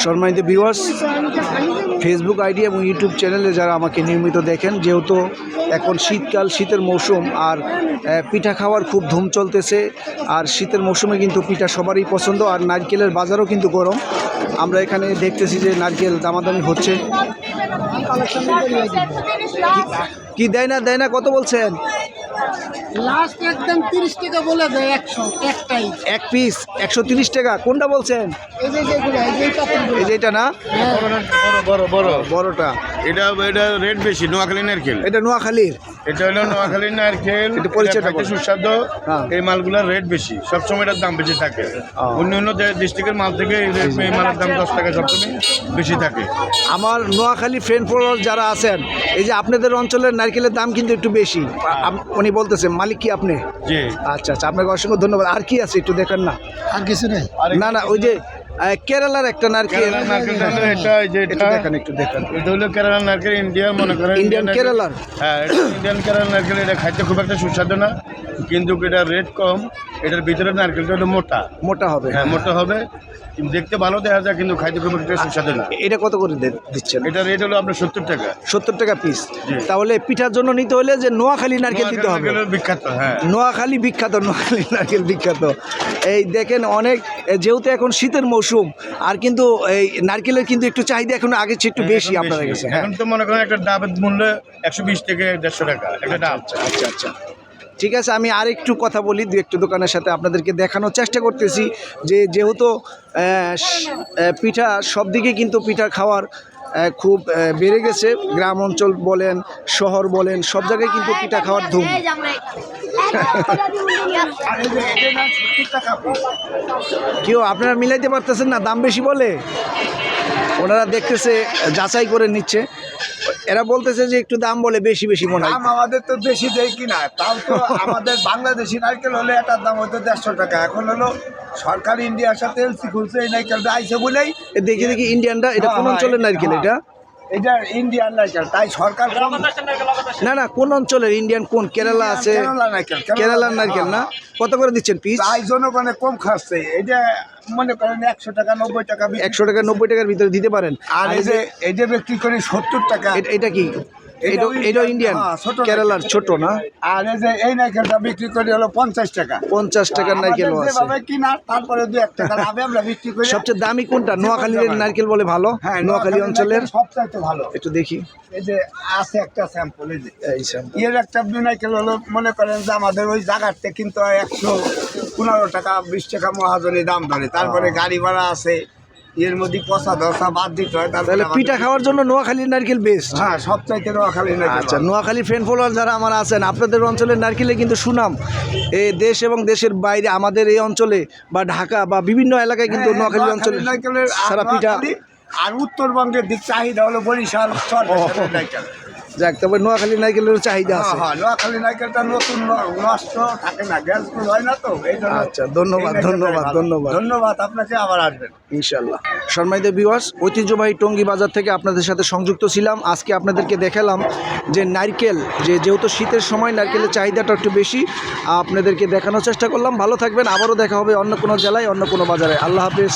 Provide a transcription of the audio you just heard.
সম্মানিত viewers Facebook ID এবং YouTube চ্যানেলে যারা আমাকে নিয়মিত দেখেন, যেহেতু এখন শীতকাল, শীতের মৌসুম, আর পিঠা খাওয়ার খুব ধুম চলতেছে, আর শীতের মৌসুমে কিন্তু পিঠা সবারই পছন্দ, আর নারকেলের বাজারও কিন্তু গরম। আমরা এখানে দেখতেছি যে নারকেল দামাদামি হচ্ছে। কি দেয় না দেয় না, কত বলছেন? লাস্ট একদম তিরিশ টাকা বলে দেয় একশো একটাই এক পিস একশো তিরিশ টাকা কোনটা বলছেন এই যে এই যে এই যে এটা না বড় বড় বড়টা এটা এটা রেট বেশি নোয়াখালী নারকেল। এটা নোয়াখালীর? এটা হলো নোয়াখালী নারকেল একটু পরিচয়টা এটা খাইতে সুস্বাদু। হ্যাঁ। এই মালগুলোর রেট বেশি সবসময় এটার দাম বেশি থাকে। অন্য অন্য ডিস্ট্রিক্টের মাল থেকে এই মালের দাম দশ টাকা সবসময় বেশি থাকে। আমার নোয়াখালী ফ্রেন্ড ফলোয়ার যারা আছেন এই যে আপনাদের অঞ্চলের নারকেলের দাম কিন্তু একটু বেশি। উনি বলতেছেন মালিক কি আপনি? জি। আচ্ছা আচ্ছা আপনাকে অসংখ্য ধন্যবাদ। আর কি আছে একটু দেখেন না। আর কিছু নেই। না না ওই যে কেরালার একটা নারকেল। এটা একটু এটা দেখান একটু দেখান। এটা হলো কেরালার নারকেল ইন্ডিয়ার মনে করেন। ইন্ডিয়ান। কেরালার? হ্যাঁ ইন্ডিয়ান কেরালার নারকেল এটা খাইতে খুব একটা সুস্বাদু না কিন্তু এটা রেট কম। এটার ভিতরে নারকেলটা হলো মোটা। মোটা হবে। হ্যাঁ মোটা হবে। দেখতে ভালো দেখা যায় কিন্তু খাইতে খুব একটা সুস্বাদু না। এটা কত করে দিচ্ছেন? এটা রেট হলো আপনার সত্তর টাকা। সত্তর টাকা পিস তাহলে পিঠার জন্য নিতে হলে যে নোয়াখালী নারকেল দিতে হবে। বিখ্যাত হ্যাঁ। নোয়াখালী বিখ্যাত নোয়াখালী নারকেল বিখ্যাত। এই দেখেন অনেক যেহেতু এখন শীতের মৌসুম আর কিন্তু এই নারকেলের কিন্তু একটু চাহিদা এখন আগের চেয়ে একটু বেশি আপনাদের কাছে হ্যাঁ। এখন তো মনে করেন একটা ডাবের মূল্য একশো বিশ থেকে দেড়শো টাকা একটা ডাব। আচ্ছা আচ্ছা ঠিক আছে আমি আর একটু কথা বলি দু একটু দোকানের সাথে আপনাদেরকে দেখানোর চেষ্টা করতেছি যে যেহেতু পিঠা সব দিকে কিন্তু পিঠা খাওয়ার খুব বেড়ে গেছে। গ্রাম অঞ্চল বলেন, শহর বলেন, সব জায়গায় কিন্তু পিঠা খাওয়ার ধুম। কেউ আপনারা মিলাইতে পারতেছেন না, দাম বেশি বলে? ওনারা দেখতেছে, যাচাই করে নিচ্ছে। এরা বলতেছে যে একটু দাম বলে বেশি বেশি মনে হয়। দাম আমাদের তো বেশি দেয় কিনা তাও তো আমাদের বাংলাদেশি নারকেল হলে এটার দাম হতো দেড়শো টাকা। এখন হলো সরকার ইন্ডিয়ার সাথে এলসি খুলছে এই নারকেলটা আইসে বলেই দেখি দেখি ইন্ডিয়ানটা এটা কোন হ্যাঁ, অঞ্চলের নারকেল এটা? এটা ইন্ডিয়ান নারকেল তাই সরকার না না কোন অঞ্চলের ইন্ডিয়ান কোন কেরালা আছে? কেরালার নারকেল না? কত করে দিচ্ছেন পিস তাই জনগণে কম খাচ্ছে। এটা মনে করেন একশো টাকা নব্বই টাকা। একশো টাকা নব্বই টাকার ভিতরে দিতে পারেন। আর এই যে এই যে বিক্রি করে সত্তর টাকা। এটা- এটা কি? এটা ইন্ডিয়ান কেরালার নারকেল। ছোট না? আর এই যে এই নারকেলটা বিক্রি করি হলো পঞ্চাশ টাকা। পঞ্চাশ টাকার আমাদের আছে। কিনা তারপরে দু এক টাকা লাভে আমরা বিক্রি করি। সবচেয়ে দামি কোনটা? নোয়াখালীর নারকেল বলে ভালো? হ্যাঁ নোয়াখালী অঞ্চলের? সবচাইতে ভালো। একটু দেখি। এই যে আছে একটা স্যাম্পল এই যে। এই। এর একটা বিনাইকেল হলো মনে করেন যে আমাদের ওই জায়গাতে কিন্তু একশো পনেরো টাকা বিশ টাকা মহাজনী দাম ধরে। তারপরে গাড়ি ভাড়া আছে। এর মধ্যে পচা দশা বাদ দিতে হয় তাহলে পিঠা খাওয়ার জন্য নোয়াখালীর নারকেল বেস্ট হ্যাঁ সবচাইতে নোয়াখালী আচ্ছা নোয়াখালী ফ্রেন্ড ফলোয়ার যারা আমার আছেন আপনাদের অঞ্চলের নারকেলে কিন্তু সুনাম। এই দেশ এবং দেশের বাইরে আমাদের এই অঞ্চলে বা ঢাকা বা বিভিন্ন এলাকায় কিন্তু হ্যাঁ, নোয়াখালী অঞ্চলে নারকেলের সারা পিঠা আর উত্তরবঙ্গের দিক চাহিদা হলো বরিশাল যাক তবে নোয়াখালী নারকেলের চাহিদা হ্যাঁ আছে। হ্যাঁ নোয়াখালী নারকেলটা নতুন নষ্ট থাকে না গ্যাস হয় না তো আচ্ছা, ধন্যবাদ, ধন্যবাদ, ধন্যবাদ। ধন্যবাদ আপনাকে আবার আসবেন। ইনশাল্লাহ সম্মানিত ভিউয়ার্স ঐতিহ্যবাহী টঙ্গী বাজার থেকে আপনাদের সাথে সংযুক্ত ছিলাম। আজকে আপনাদেরকে দেখালাম যে নারকেল যে যেহেতু শীতের সময় নারকেলের চাহিদাটা একটু বেশি আপনাদেরকে দেখানোর চেষ্টা করলাম। ভালো থাকবেন আবারও দেখা হবে অন্য কোনো জেলায় অন্য কোনো বাজারে। আল্লাহ হাফেজ।